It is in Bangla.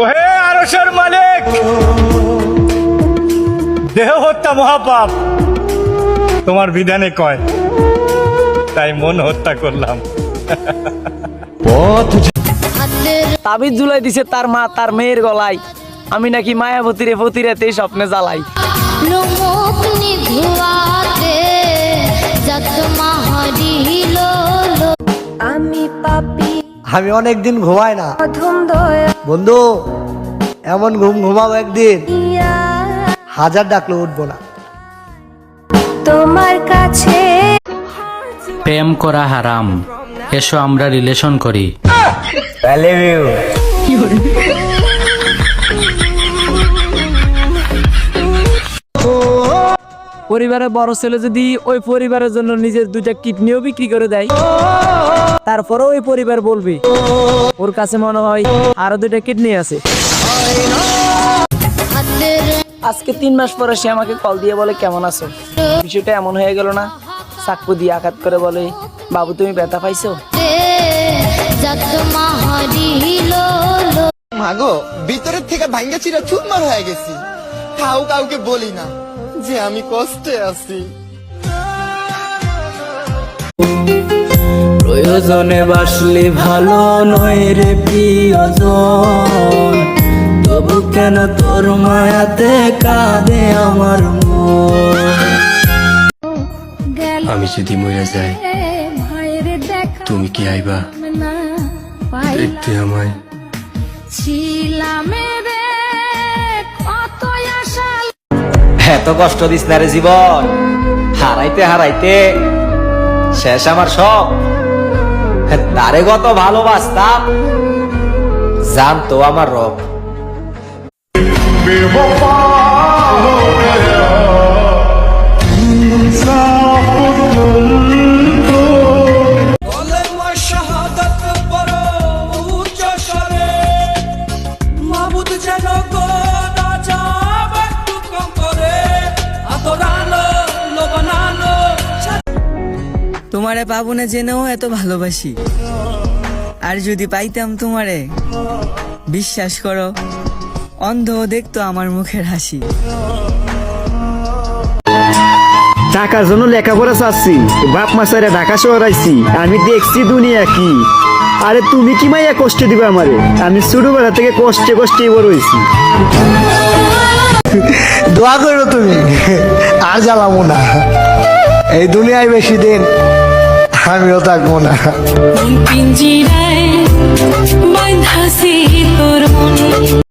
ওহে আরশের মালিক। দেহ হত্যা মহাপাপ তোমার বিধানে কয় তাই মন হত্যা করলাম। তাবিজ ঝুলাই দিছে তার মা তার মেয়ের গলায়। আমি নাকি মায়াবতীরে ফতিরাতে স্বপ্নে জ্বালাই। আমি অনেক দিন ঘুমাই না। বন্ধু এমন ঘুম ঘুমাবো একদিন। হাজার ডাকলে উঠবো না। তোমার কাছে প্রেম করা হারাম। এসো আমরা রিলেশন করি। পরিবারের বড় ছেলে যদি ওই পরিবারের জন্য নিজের দুইটা কিডনিও বিক্রি করে দেয়, তারপরেও ওই পরিবার বলবে, ওর কাছে মনে হয় আরও দুইটা কিডনি আছে। আজকে তিন মাস পরে সে আমাকে কল দিয়ে বলে, কেমন আছো? বিষয়টা এমন হয়ে গেল না। চাকু দিয়ে আঘাত করে বলে, বাবু, তুমি ব্যথা পাইছো? মাগো, ভিতরের থেকে ভাঙ্গা চিরা চুরমার হয়ে গেছি। কাউ কাউকে বলি না। যে আমি কষ্টে আছি। প্রয়োজনে বাসলে ভালো নয় রে প্রিয়জন। তবু কেন তোর মায়াতে কাঁদে আমার আমি যদি মরে যাই তুমি কি আইবা? দেখতে আমায় ছিলাম এত কষ্ট দিস না রে জীবন। হারাইতে হারাইতে শেষ আমার সব। তারে কত ভালোবাসতাম, জানতো আমার রব। তোমারে পাবো না জেনেও এত ভালোবাসি। আর যদি পাইতাম তোমারে বিশ্বাস করো অন্ধ দেখতো আমার মুখের হাসি। টাকার জন্য লেখাপড়া চাচ্ছি। বাপ মাসারে ঢাকা শহর আইছি। আমি দেখছি দুনিয়া কি। আরে তুমি কি মাইয়া কষ্ট দিবে আমারে? আমি ছোটবেলা থেকে কষ্টে কষ্টে বড় হয়েছি দোয়া করো তুমি। আর জ্বালাবো না। এই দুনিয়ায় বেশি দিন আমিও থাকব না।